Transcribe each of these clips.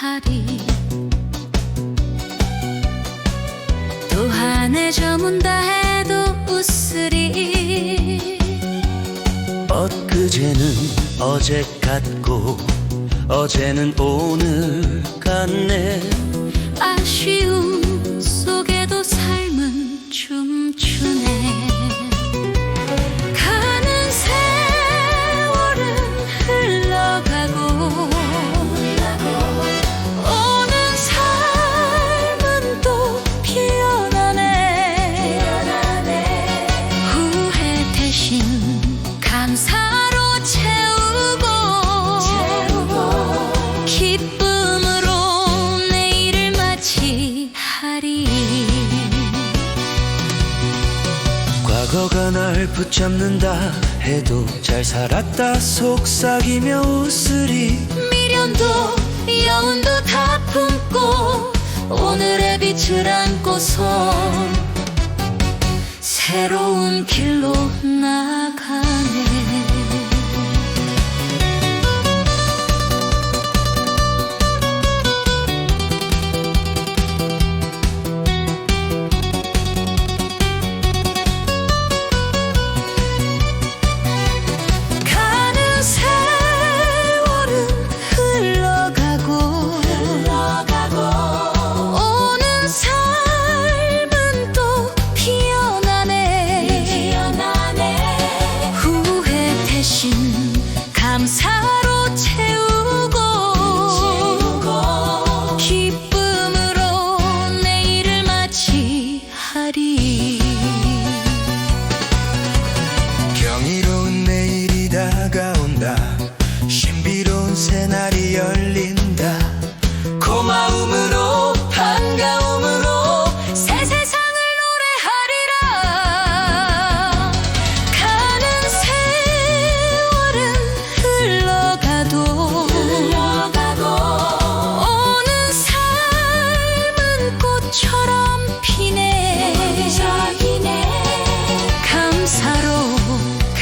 하리. 또 한해 저문다 해도 웃으리. 엊그제는 어제 같고 어제는 오늘 같네. 아쉬움 과거가 날 붙잡는다 해도 잘 살았다. 속삭이며 웃으리. 미련도 여운도 다 품고 오늘의 빛을 안고서 새로운 길로 나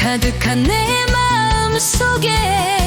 가득한 내 마음 속에